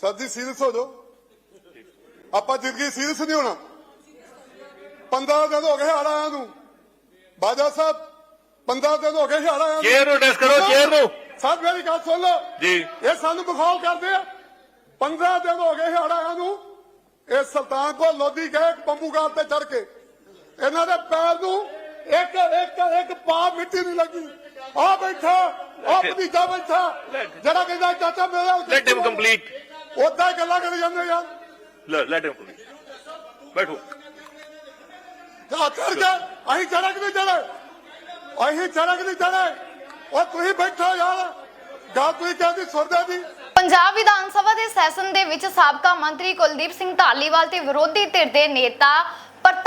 Sir ਜੀ serious ਹੋ ਜਾਓ। ਆਪਾਂ ਜ਼ਿੰਦਗੀ ਸੀਰੀਅਸ ਨਹੀਂ ਹੋਣਾ। 15 ਦਿਨ ਹੋ ਗਏ ਹੜ ਆਇਆ ਨੂੰ। ਬਾਜਾ ਸਾਹਿਬ 15 ਦਿਨ ਹੋ ਗਏ ਹੜ ਆਇਆ ਚੇਅਰ ਨੂੰ ਡਿਸ ਕਰੋ ਚੇਅਰ ਨੂੰ। ਸਾਹਿਬ ਮੇਰੀ ਗੱਲ ਸੁਣ ਲਓ। ਜੀ। ਇਹ ਸਾਨੂੰ ਬਖੌਲ ਕਰਦੇ ਆ। 15 ਦਿਨ ਹੋ ਗਏ ਹੜ ਆਇਆ ਨੂੰ। ਇਹ ਸੁਲਤਾਨਪੁਰ ਲੋਧੀ ਗਏ ਬੰਬੂਗਾਰ ਤੇ ਚੜ ਕੇ। ਇਹਨਾਂ ਦੇ ਪੈਰ ਨੂੰ ਇੱਕ ਇੱਕ ਇੱਕ ਪਾ ਮਿੱਟੀ ਨਹੀਂ ਲੱਗੀ। ਆ ਬੈਠਾ ਆ ਭਤੀਜਾ ਬੈਠਾ। ਜਿਹੜਾ ਕਹਿੰਦਾ ਚਾਚਾ ਮੇਰਾ ਲੈਟ ਹਿਮ ਕੰਪਲੀਟ ਉਦਾਂ ਗੱਲਾਂ ਕਰੀ ਜਾਂਦੇ ਯਾਰ। ਲੈਟ ਹਿਮ ਬੈਠੋ। ਜਾ ਚੜ ਕੇ ਅਸੀਂ ਚੜਕ ਨਹੀਂ ਚੜੇ ਅਸੀਂ ਚੜਕ ਨਹੀਂ ਚੜੇ ਉਹ ਤੁਸੀਂ ਬੈਠੋ ਯਾਰ। ਗੱਲ ਤੁਸੀਂ ਕਹਿੰਦੀ ਸੁਣਦੇ ਦੀ ਪੰਜਾਬ ਵਿਧਾਨ ਸਭਾ ਦੇ ਸੈਸ਼ਨ ਦੇ ਵਿੱਚ ਸਾਬਕਾ ਮੰਤਰੀ ਕੁਲਦੀਪ ਸਿੰਘ ਢਾਲੀਵਾਲ ਤੇ ਵਿਰੋਧੀ ਧਿਰ ਦੇ ਨੇਤਾ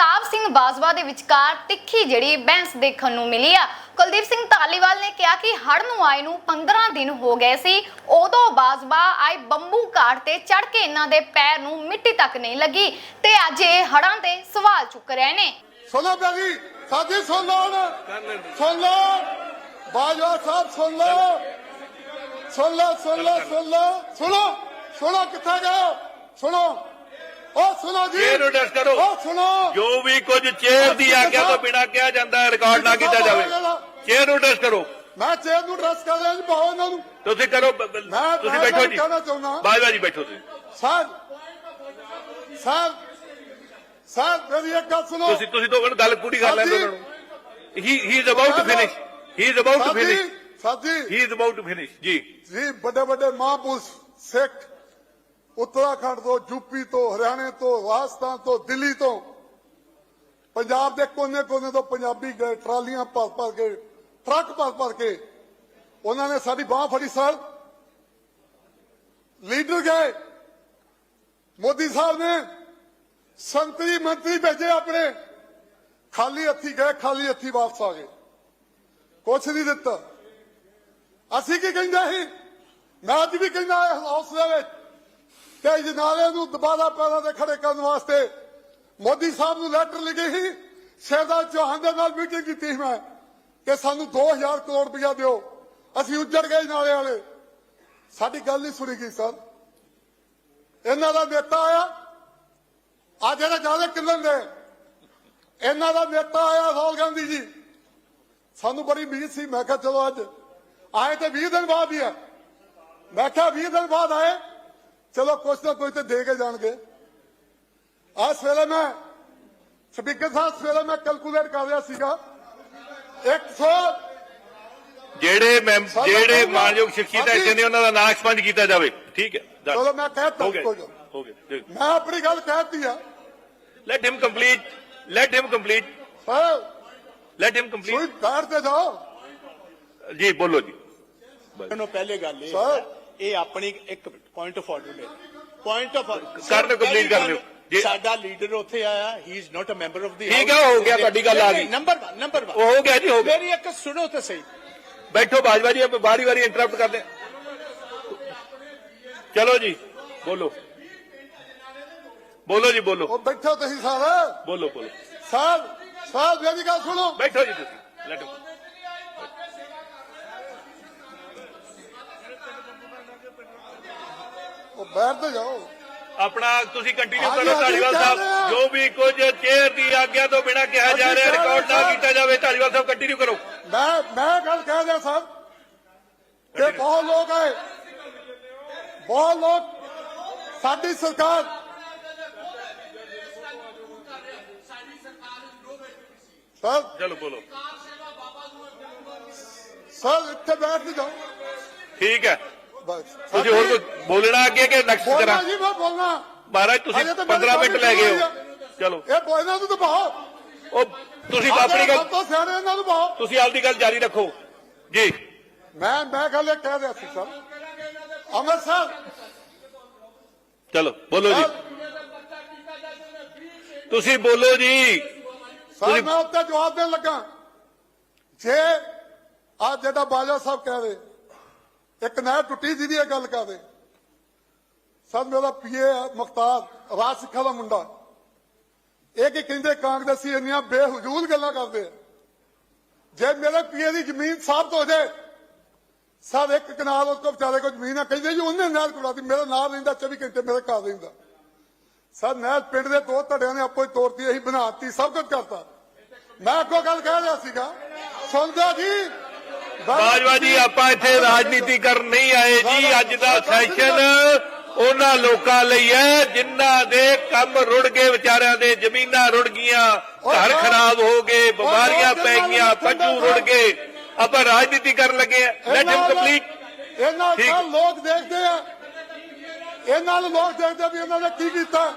ਪ੍ਰਤਾਪ ਸਿੰਘ ਬਾਜਵਾ ਦੇ ਵਿਚਕਾਰ ਤਿੱਖੀ ਜਿਹੜੀ ਬਹਿਸ ਦੇਖਣ ਨੂੰ ਮਿਲੀ ਆ। ਕੁਲਦੀਪ ਸਿੰਘ ਢਾਲੀਵਾਲ ਨੇ ਕਿਹਾ ਕਿ ਹੜ ਨੂੰ ਆਏ ਨੂੰ 15 ਦਿਨ ਹੋ ਗਏ ਸੀ। ਉਦੋਂ ਬਾਜਵਾ ਆਏ ਬੰਬੂ ਘਾਟ ਤੇ ਚੜ ਕੇ ਇਹਨਾਂ ਦੇ ਪੈਰ ਨੂੰ ਮਿੱਟੀ ਤੱਕ ਨਹੀਂ ਲੱਗੀ ਤੇ ਅੱਜ ਇਹ ਹੜਾਂ ਤੇ ਸਵਾਲ ਚੁੱਕ ਰਹੇ ਨੇ। ਸੁਣੋ ਪਿਆਰੀ ਸਾਡੀ ਸੁਣ ਲਓ ਸੁਣ ਲਓ। ਬਾਜਵਾ ਸਾਹਿਬ, ਸੁਣ ਲਓ। ਸੁਣ ਲਓ ਸੁਣ ਲਓ ਸੁਣ ਲਓ। ਸੁਣੋ ਸੁਣੋ ਕਿੱਥੇ ਗਏ ਸੁਣੋ। ਉਹ ਸੁਣੋ ਜੀ। ਚੇਅਰ ਨੂੰ ਡਿਸ ਕਰੋ। ਉਹ ਸੁਣੋ। ਜੋ ਵੀ ਕੁਝ ਚੇਅਰ ਦੀ ਆਗਿਆ ਤੋਂ ਬਿਨਾਂ ਕਿਹਾ ਜਾਂਦਾ ਹੈ ਰਿਕਾਰਡ ਨਾ ਕੀਤਾ ਜਾਵੇ। ਚੇਅਰ ਨੂੰ ਡਿਸ ਕਰੋ। ਮੈਂ ਚੇਅਰ ਨੂੰ ਡਰੈਸ ਕਰ ਰਿਹਾ ਜੀ ਪਾਓ ਇਹਨਾਂ ਨੂੰ। ਤੁਸੀਂ ਕਰੋ ਤੁਸੀਂ ਬੈਠੋ ਜੀ। ਬਾਜਵਾ ਜੀ ਬੈਠੋ ਤੁਸੀਂ। ਸਾਹਿਬ ਸਾਹਿਬ ਸਾਹਿਬ ਮੇਰੀ ਇੱਕ ਗੱਲ ਸੁਣੋ। ਤੁਸੀਂ ਤੁਸੀਂ ਤੋਂ ਗੱਲ ਪੂਰੀ ਕਰ ਉਹਨਾਂ ਨੂੰ। He he is about to finish he is about to finish ਸਾਥੀ he is about to finish ਜੀ। ਜੀ ਵੱਡੇ ਵੱਡੇ ਮਹਾਂਪੁਰਸ਼ ਸਿੱਖ ਉੱਤਰਾਖੰਡ ਤੋਂ ਯੂਪੀ ਤੋਂ, ਹਰਿਆਣੇ ਤੋਂ, ਰਾਜਸਥਾਨ ਤੋਂ, ਦਿੱਲੀ ਤੋਂ। ਪੰਜਾਬ ਦੇ ਕੋਨੇ-ਕੋਨੇ ਤੋਂ ਪੰਜਾਬੀ ਗਏ, ਟਰਾਲੀਆਂ ਭਰ ਭਰ ਕੇ, ਟਰੱਕ ਭਰ ਭਰ ਕੇ। ਉਹਨਾਂ ਨੇ ਸਾਡੀ ਬਾਹ ਫੜੀ ਸਰ। ਲੀਡਰ ਗਏ। ਮੋਦੀ ਸਾਹਿਬ ਨੇ ਸੰਤਰੀ ਮੰਤਰੀ ਭੇਜੇ ਆਪਣੇ। ਖਾਲੀ ਹੱਥੀ ਗਏ, ਖਾਲੀ ਹੱਥੀ ਵਾਪਸ ਆ ਗਏ। ਕੁਛ ਨਹੀਂ ਦਿੱਤਾ। ਅਸੀਂ ਕੀ ਕਹਿੰਦੇ ਸੀ? ਮੈਂ ਅੱਜ ਵੀ ਕਹਿੰਦਾ ਇਸ ਹਾਊਸ ਦੇ ਵਿੱਚ ਕਿ ਜਨਾਲੇ ਨੂੰ ਦੁਬਾਰਾ ਪੈਰਾਂ ਤੇ ਖੜੇ ਕਰਨ ਵਾਸਤੇ ਮੋਦੀ ਸਾਹਿਬ ਨੂੰ ਲੈਟਰ ਲਿਖੀ ਸੀ। ਸ਼ਹਿਜ਼ਾਦ ਚੌਹਾਨ ਦੇ ਨਾਲ ਮੀਟਿੰਗ ਕੀਤੀ ਸੀ ਮੈਂ ਕਿ ਸਾਨੂੰ 2000 ਕਰੋੜ ਰੁਪਇਆ ਦਿਓ। ਅਸੀਂ ਉੱਜੜ ਗਏ ਨਾਲੇ ਵਾਲੇ। ਸਾਡੀ ਗੱਲ ਨਹੀਂ ਸੁਣੀ ਗਈ, ਸਰ। ਇਹਨਾਂ ਦਾ ਨੇਤਾ ਆਇਆ। ਆ ਜਿਹੜਾ ਜ਼ਿਆਦਾ ਕਿੰਨਣ ਦੇ ਇਹਨਾਂ ਦਾ ਨੇਤਾ ਆਇਆ ਰਾਹੁਲ ਗਾਂਧੀ ਜੀ। ਸਾਨੂੰ ਬੜੀ ਉਮੀਦ ਸੀ। ਮੈਂ ਕਿਹਾ, ਚਲੋ ਅੱਜ। ਆਏ ਤੇ 20 ਦਿਨ ਬਾਅਦ ਹੀ ਆ। ਮੈਂ ਕਿਹਾ 20 ਦਿਨ ਬਾਅਦ ਆਏ। ਚਲੋ ਕੁਛ ਨਾ ਕੁਛ ਤੇ ਦੇ ਕੇ ਜਾਣਗੇ ਆ ਸਵੇਰੇ ਮੈਂ ਸਪੀਕਰ ਸਾਹਿਬ ਸਵੇਰੇ ਮੈਂ ਕੈਲਕੂਲੇਟ ਕਰ ਰਿਹਾ ਸੀਗਾ 100 ਜਿਹੜੇ ਮੈਂਬ ਸਾਨੂੰ ਜਿਹੜੇ ਕਹੂੰਗਾ। ਮਾਨਯੋਗ ਸ਼ਖਸੀਅਤ ਹਾਂਜੀ। ਐਸੇ ਨੇ ਉਹਨਾਂ ਦਾ ਨਾਂ ਐਕਸਪੰਜ ਕੀਤਾ ਜਾਵੇ ਠੀਕ ਹੈ done. ਚਲੋ ਮੈਂ ਕਹਿਤਾ ਹੋ ਗਿਆ ਕੋਈ ਗੱਲ। ਹੋ ਗਿਆ ਮੈਂ ਆਪਣੀ ਗੱਲ ਕਹਿਤੀ ਆ let him complete let him complete sir let him ਕੋਈ ਕੰਪਲੀਟ ਬੈਠ ਤੇ ਜਾਓ ਜੀ ਬੋਲੋ ਜੀ ਨੂੰ ਪਹਿਲੇ ਗੱਲ ਇਹ Sir। ਇਹ ਆਪਣੀ ਇੱਕ ਪੁਆਇੰਟ ਆਫ ਆਰਡਰ ਹੈ ਪੁਆਇੰਟ ਆਫ ਕਰ ਦਿਓ, complete ਕਰ। ਜੀ। ਸਾਡਾ ਲੀਡਰ ਉੱਥੇ ਆਇਆ he is not a member of the ਠੀਕ ਹੈ, ਹੋ ਗਿਆ, ਤੁਹਾਡੀ ਗੱਲ ਆ ਗਈ। ਨੰਬਰ 1 ਨੰਬਰ 1 ਉਹ ਹੋ ਗਿਆ ਜੀ ਹੋ ਗਿਆ। ਮੇਰੀ ਇੱਕ ਸੁਣੋ ਤਾਂ ਸਹੀ। ਬੈਠੋ ਬਾਜਵਾ ਜੀ ਵਾਰੀ ਵਾਰੀ ਇੰਟਰਰਪਟ ਕਰਦੇ ਚਲੋ ਜੀ ਬੋਲੋ। ਬੋਲੋ ਜੀ ਬੋਲੋ। ਉਹ ਬੈਠੋ ਤੁਸੀਂ ਸਾਰੇ। ਬੋਲੋ ਬੋਲੋ। ਸਾਹਿਬ ਸਾਹਿਬ ਮੇਰੀ ਗੱਲ ਸੁਣੋ। ਬੈਠੋ ਜੀ ਤੁਸੀਂ। ਲੈਟ ਉਹ ਬੈਠ ਤੇ ਜਾਓ। ਆਪਣਾ ਤੁਸੀਂ ਕੰਟੀਨਿਊ ਹਾਂਜੀ, ਕਰੋ ਹਾਂਜੀ, ਧਾਲੀਵਾਲ ਕਰ ਸਾਹਿਬ। ਰਹੇ ਹਾਂ। ਜੋ ਵੀ ਕੁਝ ਚੇਅਰ ਦੀ ਆਗਿਆ ਤੋਂ ਬਿਨਾਂ ਕਿਹਾ ਜਾ ਹਾਂਜੀ, ਰਿਹਾ ਕਰ ਰਹੇ ਰਿਕਾਰਡ ਨਾ ਸਾਹਿਬ। ਕੀਤਾ ਜਾਵੇ ਧਾਲੀਵਾਲ ਸਾਹਿਬ ਕੰਟੀਨਿਊ ਕਰੋ। ਮੈਂ ਮੈਂ ਗੱਲ ਕਹਿ ਰਿਹਾ ਸਾਹਿਬ ਕਿ ਬਹੁਤ ਲੋਕ ਹੈ ਬਹੁਤ ਲੋਕ ਸਾਡੀ ਸਰਕਾਰ ਸਰ ਚਲੋ ਬੋਲੋ। ਸਰ ਇੱਥੇ ਬੈਠ ਕੇ ਜਾਓ। ਠੀਕ ਹੈ। ਬਸ ਤੁਸੀਂ ਹੋਰ ਕੁਝ ਬੋਲਣਾ ਅੱਗੇ ਕਿ ਬੋਲਣਾ ਕਰਾਂ? ਜੀ ਮੈਂ ਬੋਲਣਾ। ਮਹਾਰਾਜ ਤੁਸੀਂ ਅਜੇ ਤਾਂ ਮੇਰੀ 15 ਮਿੰਟ ਲੈ ਗਏ ਹੋ। ਚਲੋ। ਇਹ ਬੋਲਣਾ ਤਾਂ ਬਾਹੋ ਉਹ ਤੁਸੀਂ ਆਪਣੀ ਗੱਲ ਤੋਂ ਸਿਆਣੇ ਇਹਨਾਂ ਨੂੰ ਬਾਹੋ ਤੁਸੀਂ ਆਪਦੀ ਗੱਲ ਜਾਰੀ ਰੱਖੋ। ਜੀ। ਮੈਂ ਮੈਂ ਗੱਲ ਇਹ ਕਹਿ ਰਿਹਾ ਸੀ ਸਰ। ਅੰਮ੍ਰਿਤਸਰ ਚਲੋ ਬੋਲੋ ਜੀ। ਤੁਸੀਂ ਬੋਲੋ ਜੀ। ਸਰ ਮੈਂ ਉੱਤੇ ਜਵਾਬ ਦੇਣ ਲੱਗਾ। ਜੇ ਆ ਜਿਹੜਾ ਬਾਜਾ ਸਾਹਿਬ ਕਹਿ ਰਹੇ ਇੱਕ ਨਹਿਰ ਟੁੱਟੀ ਜਿਹਦੀ ਇਹ ਗੱਲ ਕਰਦੇ ਸਰ, ਮੇਰਾ ਪੀਏ ਮੁਖਤਾਰ, ਰਾਜ ਸਿੱਖਾ ਦਾ ਮੁੰਡਾ। ਇਹ ਕੀ ਕਹਿੰਦੇ, ਕਾਂਗਰਸੀ ਇੰਨੀਆਂ ਬੇਹਜੂਲ ਗੱਲਾਂ ਕਰਦੇ ਆ। ਜੇ ਮੇਰੇ ਪੀਏ ਦੀ ਜ਼ਮੀਨ ਸਾਬਤ ਹੋ ਜਾਏ, ਸਰ, ਇੱਕ ਕਨਾਲ ਉਸ ਕੋ ਵਿਚਾਰੇ ਕੋ ਜ਼ਮੀਨ ਆ, ਕਹਿੰਦੇ ਜੀ ਉਹਨੇ ਨਹਿਰ ਕੁੜਾਤੀ ਮੇਰਾ ਨਾਲ ਰਹਿੰਦਾ 24 ਘੰਟੇ ਮੇਰੇ ਘਰ ਰਹਿੰਦਾ। ਸਰ, ਨਹਿਰ ਪਿੰਡ ਦੇ ਦੋ ਧੜਿਆਂ ਨੇ ਆਪੋ ਹੀ ਤੋੜਤੀ ਅਸੀਂ ਬਣਾਤੀ, ਸਭ ਕੁਝ ਕਰਤਾ। ਮੈਂ ਅੱਗੋਂ ਗੱਲ ਕਹਿ ਰਿਹਾ ਸੀਗਾ, ਸੁਣਦਾ ਜੀ? ਬਾਜਵਾ ਜੀ, ਆਪਾਂ ਇੱਥੇ ਰਾਜਨੀਤੀ ਕਰਨ ਨਹੀਂ ਆਏ ਜੀ। ਅੱਜ ਦਾ ਸੈਸ਼ਨ ਉਹਨਾਂ ਲੋਕਾਂ ਲਈ ਹੈ, ਜਿਨ੍ਹਾਂ ਦੇ ਕੰਮ ਰੁੜ ਗਏ, ਵਿਚਾਰਿਆਂ ਦੇ ਜ਼ਮੀਨਾਂ ਰੁੜ ਗਈਆਂ। ਘਰ ਖਰਾਬ ਹੋ ਗਏ, ਬਿਮਾਰੀਆਂ ਪੈ ਗਈਆਂ, ਪਸ਼ੂ ਰੁੜ ਗਏ। ਆਪਾਂ ਰਾਜਨੀਤੀ ਕਰਨ ਲੱਗੇ ਆ ਲੈਟ ਹਿਮ ਕੰਪਲੀਟ ਇਹਨਾਂ ਨਾਲ ਲੋਕ ਦੇਖਦੇ ਆ। ਇਹਨਾਂ ਨੂੰ ਲੋਕ ਦੇਖਦੇ ਵੀ ਇਹਨਾਂ ਨੇ ਕੀ ਕੀਤਾ।